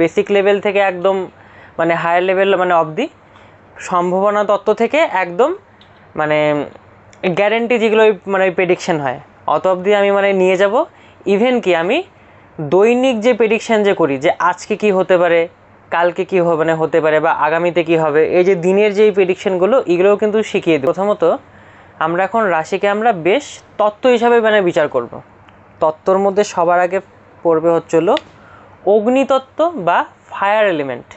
Basic level থেকে একদম মানে হায়ার লেভেল মানে অবধি সম্ভাবনা তত্ত্ব থেকে একদম মানে গ্যারেন্টি যেগুলো মানে প্রেডিকশন হয়। অত অবধি আমি মানে নিয়ে যাব। ইভেন কি আমি দৈনিক যে প্রেডিকশন যে করি, যে আজকে কি হতে পারে, কালকে কি হবে মানে হতে পারে বা আগামীতে কি হবে, এই যে দিনের যে প্রেডিকশনগুলো এগুলোও কিন্তু শিখিয়ে দিই প্রথমত, আমরা এখন রাশিকে আমরা বেশ তত্ত্ব হিসাবে মানে বিচার করব। তত্ত্বর মধ্যে সবার আগে পড়বে হচ্ছে হলো অগ্নিতত্ত্ব বা ফায়ার এলিমেন্ট।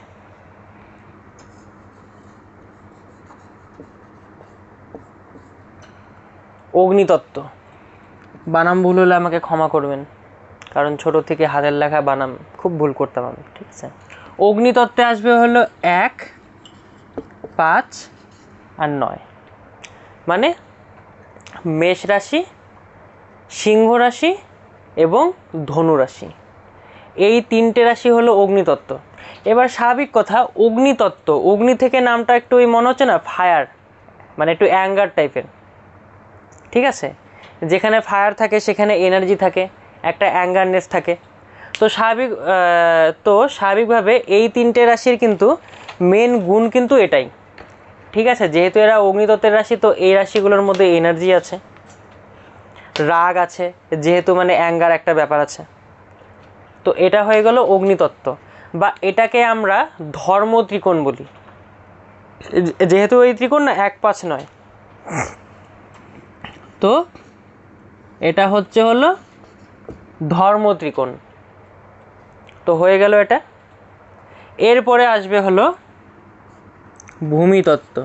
অগ্নিতত্ত্ব। বানাম ভুল হলে আমাকে ক্ষমা করবেন, কারণ ছোট থেকে হাতের লেখা বানাম, খুব ভুল করতাম আমি, ঠিক আছে? অগ্নিতত্ত্বে আসবে হলো এক, পাঁচ আর নয়। মানে মেষ রাশি, সিংহ রাশি এবং ধনু রাশি। এই তিনটে রাশি হলো অগ্নিতত্ত্ব। এবার স্বাভাবিক কথা, অগ্নিতত্ত্ব, অগ্নি থেকে নামটা একটু ওই মনে হচ্ছে না ফায়ার মানে একটু অ্যাঙ্গার টাইপের ঠিক আছে? যেখানে ফায়ার থাকে, সেখানে এনার্জি থাকে, একটা অ্যাঙ্গারনেস থাকে। তো স্বাভাবিক তো স্বাভাবিকভাবে এই তিনটে রাশির কিন্তু মেন গুণ কিন্তু এটাই। ঠিক আছে? যেহেতু এরা অগ্নিতত্ত্বের রাশি, তো এই রাশিগুলোর মধ্যে এনার্জি আছে। রাগ আছে, যেহেতু মানে অ্যাঙ্গার একটা ব্যাপার আছে। তো এটা হয়ে গেল অগ্নিতত্ত্ব। বা এটাকে আমরা ধর্ম ত্রিকোণ বলি। যেহেতু এই ত্রিকোণ না, এক পাঁচ নয়। তো এটা হচ্ছে হলো ধর্ম ত্রিকোণ তো হয়ে গেল এটা। এরপরে আসবে হলো ভূমিতত্ত্ব।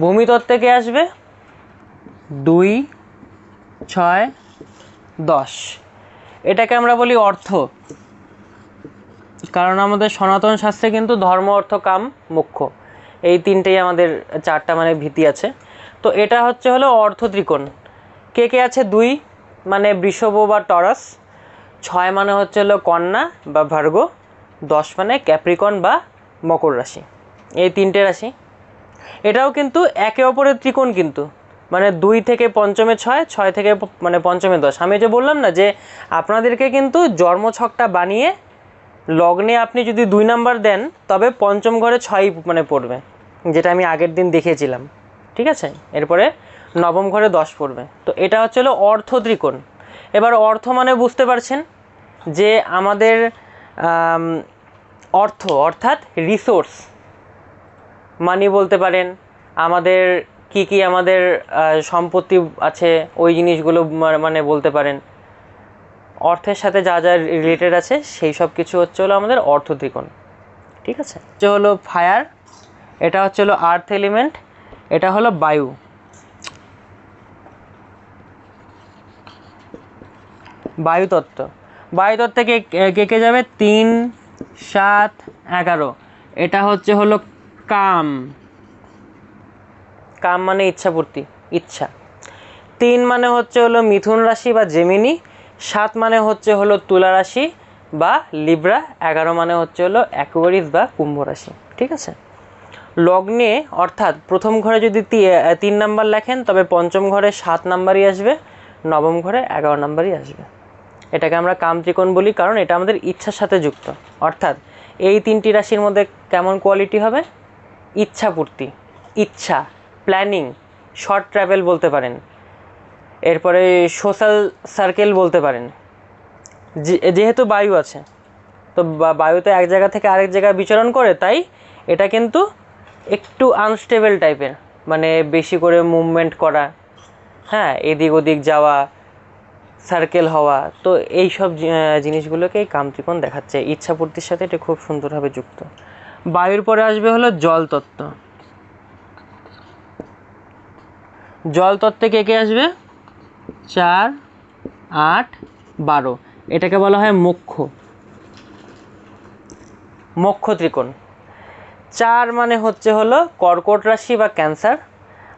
ভূমিতত্ত্বে কে আসবে? দুই ছয়, দশ। এটাকে আমরা বলি অর্থ। কারণ আমাদের সনাতন শাস্ত্রে কিন্তু ধর্ম, অর্থ, কাম মুখ্য। এই তিনটেই আমাদের চারটা মানে ভীতি আছে। তো এটা হচ্ছে হলো অর্থ ত্রিকোণ। কে কে আছে? দুই মানে বৃষভ বা টরাস। ছয় মানে হচ্ছে হলো কন্যা বা ভার্গ। দশ মানে ক্যাপ্রিকন বা মকর রাশি। এই তিনটে রাশি। এটাও কিন্তু একে অপরের ত্রিকোণ কিন্তু। মানে দুই থেকে পঞ্চমে ছয় ছয় থেকে মানে পঞ্চমে দশ। আমি যে বললাম না যে আপনাদেরকে কিন্তু জন্মছকটা বানিয়ে লগ্নে আপনি যদি দুই নাম্বার দেন, তবে পঞ্চম ঘরে ছয়ই মানে পড়বে, যেটা আমি আগের দিন দেখিয়েছিলাম। ঠিক আছে? এরপরে নবম ঘরে দশ পড়বে। তো এটা হচ্ছে হলো অর্থ ত্রিকোণ। এবার অর্থ মানে বুঝতে পারছেন যে আমাদের অর্থ অর্থাৎ রিসোর্স মানি বলতে পারেন, আমাদের কি কি আমাদের সম্পত্তি আছে, ওই জিনিসগুলো মানে বলতে পারেন। অর্থের সাথে যা যা রিলেটেড আছে, সেই সব কিছু হচ্ছে হলো আমাদের অর্থ ত্রিকোণ ঠিক আছে? হচ্ছে হলো ফায়ার এটা হচ্ছে হলো আর্থ এলিমেন্ট এটা হলো বায়ু। বায়ুতত্ত্ব। বায়ুতত্ত্বে কে কে কে যাবে? তিন, সাত, এগারো। এটা হচ্ছে হলো কাম। কাম মানে ইচ্ছাপূর্তি, ইচ্ছা। তিন মানে হচ্ছে হলো মিথুন রাশি বা জেমিনি সাত মানে হচ্ছে হলো তুলা রাশি বা লিব্রা এগারো মানে হচ্ছে হলো অ্যাকুয়ারিস বা কুম্ভ রাশি, ঠিক আছে? লগ্নে অর্থাৎ প্রথম ঘরে যদি তিন নাম্বার লেখেন, তবে পঞ্চম ঘরে সাত নাম্বারই আসবে, নবম ঘরে এগারো নাম্বারই আসবে। এটাকে আমরা কাম ত্রিকোণ বলি, কারণ এটা আমাদের ইচ্ছার সাথে যুক্ত। অর্থাৎ এই তিনটি রাশির মধ্যে কেমন কোয়ালিটি হবে? ইচ্ছাপূর্তি, ইচ্ছা। প্ল্যানিং, শর্ট ট্রাভেল বলতে পারেন। এরপরে সোশ্যাল সার্কেল বলতে পারেন। যেহেতু বায়ু আছে, তো বায়ুতে এক জায়গা থেকে আরেক জায়গায় বিচরণ করে, তাই এটা কিন্তু একটু আনস্টেবল টাইপের মানে বেশি করে মুভমেন্ট করা হ্যাঁ এদিক ওদিক যাওয়া সার্কেল হওয়া, তো এই সব জিনিসগুলোকেই কামত্রিকোণ দেখাচ্ছে। ইচ্ছাপূর্তির সাথে এটা খুব সুন্দরভাবে যুক্ত। বায়ুর পরে আসবে হলো জল তত্ত্ব। জল তত্ত্বে কে কে আসবে? চার, আট, বারো। এটাকে বলা হয় মোক্ষ। মোক্ষ ত্রিকোণ। চার মানে হচ্ছে হলো কর্কট রাশি বা ক্যান্সার।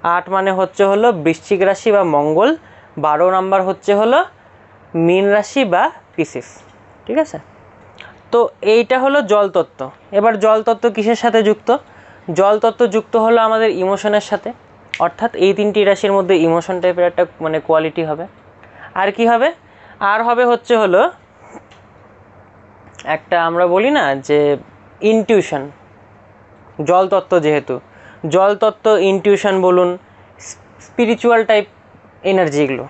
আট মানে হচ্ছে হলো বৃশ্চিক রাশি বা মঙ্গল। বারো নাম্বার হচ্ছে হলো মীন রাশি বা পিসিস ঠিক আছে? তো এইটা হলো জলতত্ত্ব এবার জলতত্ত্ব কিসের সাথে যুক্ত? জলতত্ত্ব যুক্ত হলো আমাদের ইমোশনের সাথে। অর্থাৎ এই তিনটি রাশির মধ্যে ইমোশন টাইপের একটা মানে কোয়ালিটি হবে। আর কি হবে? আর হবে হচ্ছে হলো, একটা আমরা বলি না যে ইনটিউশন জল তত্ত্ব যেহেতু। জল তত্ত্ব ইনটিউশন বলুন স্পিরিচুয়াল টাইপ এনার্জিগুলো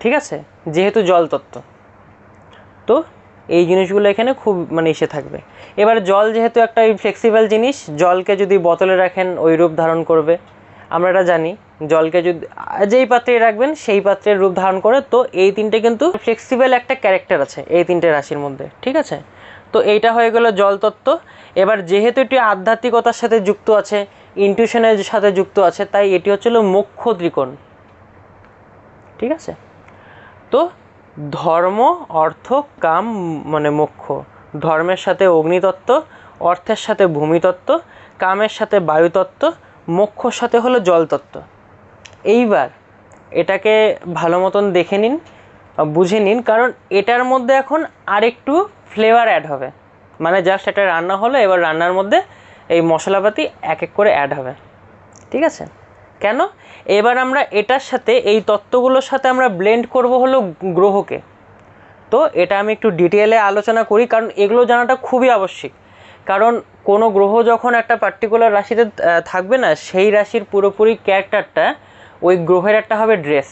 ঠিক আছে? যেহেতু জল তত্ত্ব। তো এই জিনিসগুলো এখানে খুব মানে এসে থাকবে। এবার জল যেহেতু একটা ফ্লেক্সিবল জিনিস, জলকে যদি বোতলে রাখেন ওই রূপ ধারণ করবে। আমরা এটা জানি। জলকে যদি, যেই পাত্রে রাখবেন সেই পাত্রের রূপ ধারণ করে, তো এই তিনটে কিন্তু ফ্লেক্সিবল একটা ক্যারেক্টার আছে এই তিনটে রাশির মধ্যে, ঠিক আছে? তো এইটা হয়ে গেল জলতত্ত্ব এবার যেহেতু এটি আধ্যাত্মিকতার সাথে যুক্ত আছে ইনটিউশনের সাথে যুক্ত আছে, তাই এটি হচ্ছিল মোক্ষ ত্রিকোণ। ঠিক আছে? তো ধর্ম, অর্থ, কাম মানে মোক্ষ ধর্মের সাথে অগ্নিতত্ত্ব, অর্থের সাথে ভূমিতত্ত্ব, কামের সাথে বায়ুতত্ত্ব মোক্ষর সাথে হলো জলতত্ত্ব। এইবার এটাকে ভালো মতন দেখে নিন, বুঝে নিন, কারণ এটার মধ্যে এখন আরেকটু ফ্লেভার অ্যাড হবে। মানে জাস্ট এটা রান্না হলো, এবার রান্নার মধ্যে এই মশলাপাতি এক এক করে অ্যাড হবে। ঠিক আছে? কেন? এবার আমরা এটার সাথে, এই তত্ত্বগুলোর সাথে আমরা ব্লেন্ড করব হলো গ্রহকে। তো এটা আমি একটু ডিটেলে আলোচনা করি, কারণ এগুলো জানাটা খুবই আবশ্যিক। কারণ কোনো গ্রহ যখন একটা পার্টিকুলার রাশিতে থাকবে না, সেই রাশির পুরোপুরি ক্যারেক্টারটা ওই গ্রহের একটা হবে ড্রেস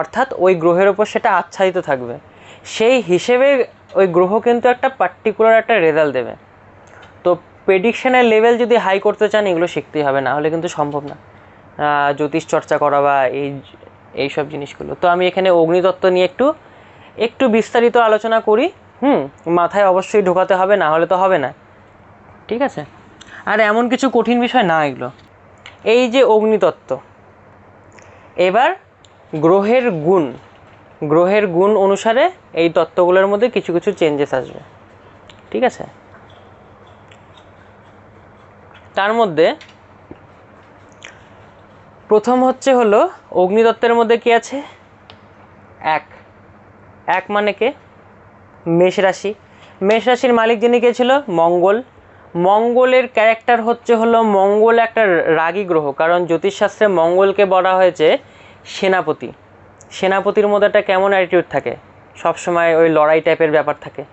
অর্থাৎ ওই গ্রহের ওপর সেটা আচ্ছাদিত থাকবে। সেই হিসেবে ওই গ্রহ কিন্তু একটা পার্টিকুলার একটা রেজাল্ট দেবে। তো প্রেডিকশনের লেভেল যদি হাই করতে চান, এগুলো শিখতেই হবে, না হলে কিন্তু সম্ভব না। জ্যোতিষ চর্চা করা বা এই এই সব জিনিসগুলো। তো আমি এখানে অগ্নিতত্ত্ব নিয়ে একটু একটু বিস্তারিত আলোচনা করি। হুম, মাথায় অবশ্যই ঢোকাতে হবে, না হলে তো হবে না। ঠিক আছে? আর এমন কিছু কঠিন বিষয় না এগুলো। এই যে অগ্নিতত্ত্ব। এবার গ্রহের গুণ। গ্রহের গুণ অনুসারে এই তত্ত্বগুলোর মধ্যে কিছু কিছু চেঞ্জেস আসবে। ঠিক আছে? তার মধ্যে প্রথম হচ্ছে হলো অগ্নিতত্ত্বের মধ্যে কি আছে? এক। এক মানে কে? মেষ রাশি। মেষ রাশির মালিক যিনি কে ছিল? মঙ্গল। মঙ্গলের ক্যারেক্টার হচ্ছে হলো মঙ্গল একটা রাগী গ্রহ, কারণ জ্যোতিষশাস্ত্রে মঙ্গলকে বলা হয়েছে সেনাপতি। সেনাপতির মধ্যে একটা কেমন অ্যাটিটিউড থাকে? সবসময় ওই লড়াই টাইপের ব্যাপার থাকে।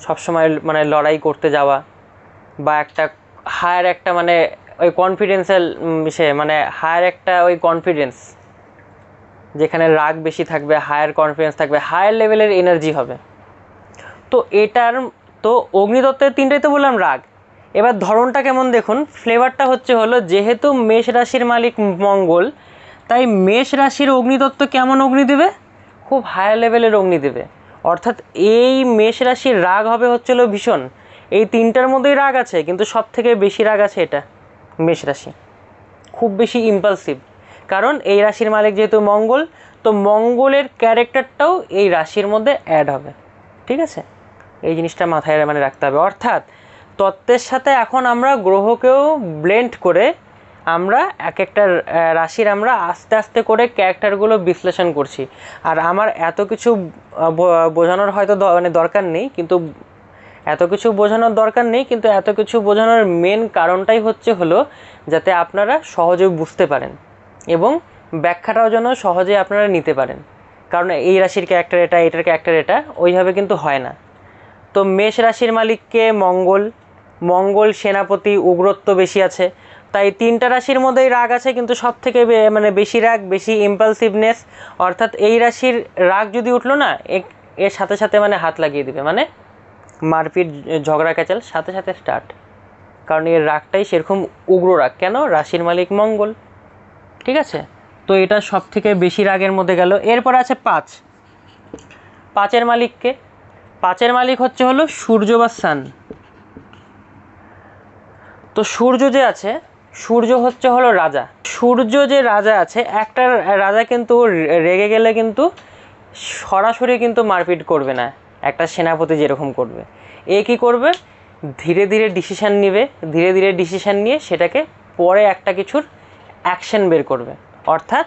সবসময় মানে লড়াই করতে যাওয়া বা একটা হায়ার একটা মানে ওই কনফিডেন্সের সে মানে হায়ার একটা ওই কনফিডেন্স যেখানে রাগ বেশি থাকবে হায়ার কনফিডেন্স থাকবে হায়ার লেভেলের এনার্জি হবে। তো এটার তো অগ্নিদত্তের তিনটাই তো বললাম রাগ। এবার ধরনটা কেমন দেখুন? ফ্লেভারটা হচ্ছে হলো, যেহেতু মেষ রাশির মালিক মঙ্গল, তাই মেষ রাশির অগ্নিদত্ত কেমন অগ্নি দেবে? খুব হায়ার লেভেলের অগ্নি দেবে। অর্থাৎ এই মেষ রাশির রাগ হবে হচ্ছে হলো ভীষণ। এই তিনটার মধ্যেই রাগ আছে, কিন্তু সব থেকে বেশি রাগ আছে এটা, মেষ রাশি। খুব বেশি ইম্পালসিভ কারণ এই রাশির মালিক যেহেতু মঙ্গল, তো মঙ্গলের ক্যারেক্টারটাও এই রাশির মধ্যে অ্যাড হবে। ঠিক আছে? এই জিনিসটা মাথায় মানে রাখতে হবে। অর্থাৎ তত্ত্বের সাথে এখন আমরা গ্রহকেও ব্লেন্ড করে আমরা এক একটা রাশির আমরা আস্তে আস্তে করে ক্যারেক্টারগুলো বিশ্লেষণ করছি। আর আমার এত কিছু বোঝানোর হয়তো মানে দরকার নেই, কিন্তু এত কিছু বোঝানোর দরকার নেই, কিন্তু এত কিছু বোঝানোর মেন কারণটাই হচ্ছে হলো যাতে আপনারা সহজে বুঝতে পারেন এবং ব্যাখ্যাটাও যেন সহজে আপনারা নিতে পারেন। কারণ এই রাশির ক্যারেক্টার এটা, এটার ক্যারেক্টার এটা, ওইভাবে কিন্তু হয় না। তো মেষ রাশির মালিককে মঙ্গল মঙ্গল সেনাপতি উগ্রত্ব বেশি আছে। তাই তিনটা রাশির মধ্যেই রাগ আছে, কিন্তু সব থেকে মানে বেশি রাগ, বেশি ইম্পালসিভনেস অর্থাৎ এই রাশির রাগ যদি উঠল না এর সাথে সাথে মানে হাত লাগিয়ে দিবে। মানে মারপিট, ঝগড়া, ক্যাচাল, সাথে সাথে স্টার্ট কারণ এর রাগটাই সেরকম উগ্র রাগ। কেন? রাশির মালিক মঙ্গল। ঠিক আছে? তো এটা সব থেকে বেশি রাগের মধ্যে গেল। এরপর আছে পাঁচ। পাঁচের মালিককে পাঁচের মালিক হচ্ছে হলো সূর্য বা সান তো সূর্য যে আছে, সূর্য হচ্ছে হলো রাজা। সূর্য যে রাজা আছে, একটা রাজা কিন্তু রেগে গেলে কিন্তু সরাসরি কিন্তু মারপিট করবে না। একটা সেনাপতি যেরকম করবে। এ কি করবে? ধীরে ধীরে ডিসিশান নেবে। ধীরে ধীরে ডিসিশান নিয়ে সেটাকে পরে একটা কিছুর অ্যাকশন বের করবে। অর্থাৎ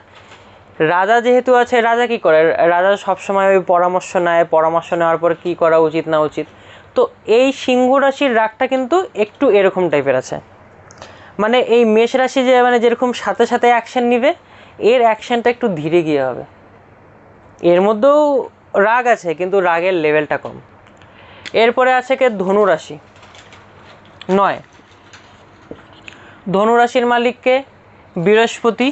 রাজা যেহেতু আছে, রাজা কি করে? রাজা সবসময় ওই পরামর্শ নেয়, পরামর্শ নেওয়ার পর কি করা উচিত না উচিত? তো এই সিংহ রাশির রাগটা কিন্তু একটু এরকম টাইপের আছে। মানে এই মেষ রাশি যে মানে যেরকম সাথে সাথে অ্যাকশন নিবে, এর অ্যাকশনটা একটু ধীরে গিয়ে হবে। এর মধ্যেও রাগ আছে, কিন্তু রাগের লেভেলটা কম। এরপরে আছে কে? ধনু রাশি। নয়। ধনু রাশির মালিককে বৃহস্পতি।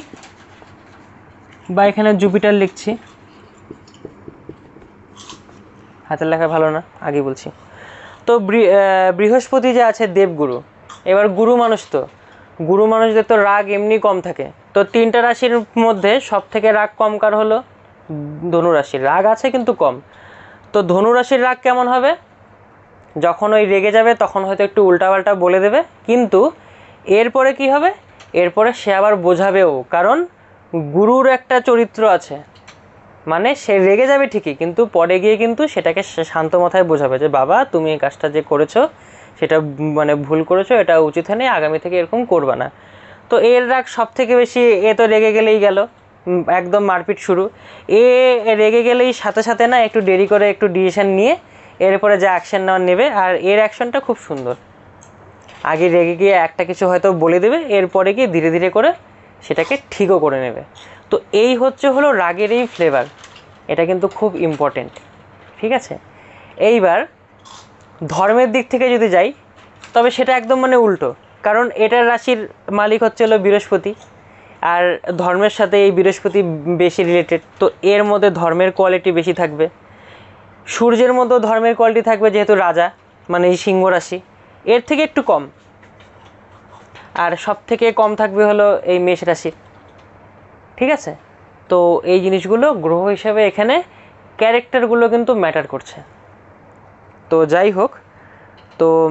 বা এখানে জুপিটার লিখছি। হাতের লেখা ভালো না আগে বলছি। তো বৃহস্পতি যে আছে দেবগুরু, এবার গুরু মানুষ তো। গুরু মানুষদের তো রাগ এমনি কম থাকে। তো তিনটা রাশির মধ্যে সব থেকে রাগ কম কার হলো? ধনু রাশির। রাগ আছে কিন্তু কম। তো ধনু রাশির রাগ কেমন হবে? যখন ওই রেগে যাবে, তখন হয়তো একটু উল্টাপাল্টা বলে দেবে। কিন্তু এরপরে কি হবে? এরপরে সে আবার বোঝাবেও কারণ গুরুর একটা চরিত্র আছে। মানে সে রেগে যাবে ঠিকই, কিন্তু পরে গিয়ে কিন্তু সেটাকে শান্ত মাথায় বোঝাবে যে, বাবা, তুমি এই কাজটা যে করেছ, সেটা মানে ভুল করেছ, এটা উচিত হয়নি, আগামী থেকে এরকম করবা না। তো এর রাগ সব থেকে বেশি, এ তো রেগে গেলেই গেল একদম মারপিট শুরু। এ রেগে গেলেই সাথে সাথে না একটু দেরি করে একটু ডিসিশন নিয়ে এরপরে যে অ্যাকশন নেওয়ার নেবে, আর এর অ্যাকশনটা খুব সুন্দর। আগে রেগে গিয়ে একটা কিছু হয়তো বলে দেবে, এরপরে গিয়ে ধীরে ধীরে করে সেটাকে ঠিকও করে নেবে। তো এই হচ্ছে হলো রাগের এই ফ্লেভার এটা কিন্তু খুব ইম্পর্টেন্ট ঠিক আছে? এইবার ধর্মের দিক থেকে যদি যাই, তবে সেটা একদম মানে উল্টো। কারণ এটার রাশির মালিক হচ্ছে হলো বৃহস্পতি, আর ধর্মের সাথে এই বৃহস্পতি বেশি রিলেটেড তো এর মধ্যে ধর্মের কোয়ালিটি বেশি থাকবে। সূর্যের মধ্যেও ধর্মের কোয়ালিটি থাকবে যেহেতু রাজা মানে সিংহ রাশি। এর থেকে একটু কম। আর সব থেকে কম থাকবে হলো এই মেষ রাশি। ঠিক আছে? তো এই জিনিসগুলো গ্রহ হিসাবে এখানে ক্যারেক্টারগুলো কিন্তু ম্যাটার করছে। তো যাই হোক, তো